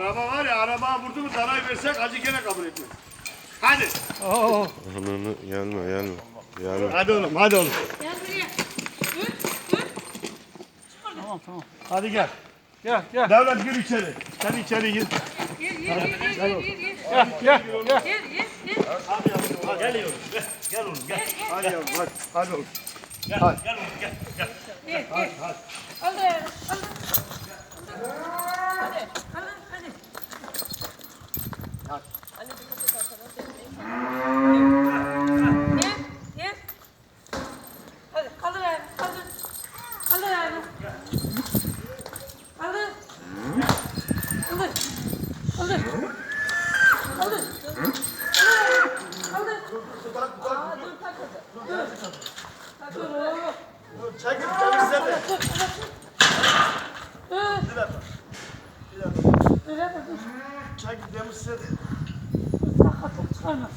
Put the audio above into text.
Araba var ya araba vurdu mu danayı versek acı gene kabul etmez. Hadi. Oo. Ananı gelme gelme. Gelme. Hadi oğlum hadi oğlum. Gel buraya. Dur, dur. Tamam tamam. Hadi gel. Gel gel Devlet gir içeri. Sen içeri gir. Gel, gel, gel, gel, gel, gel, gel. gel gel gel. Gel, gel, gel. Hadi yavrum. Gel yavrum. Gel. Gel oğlum gel. Hadi yavrum hadi. Hadi oğlum. Gel. Gel oğlum gel. Gel. Gel, gel. Hadi. Al da, al da. Hadi, hadi, hadi. Gel, gel. Hadi, kaldır ayağını, kaldır. Kaldır ayağını. Kaldır. Kaldır. Kaldır. Kaldır. Kaldır. Aa, dur takıldı. Dur. Takıldı. Dur, Çekil temizle de. Dur. Bir dakika. Bir dakika. Dur, dur, dur. Çekil temizle de. Sakat ol, çıkarma.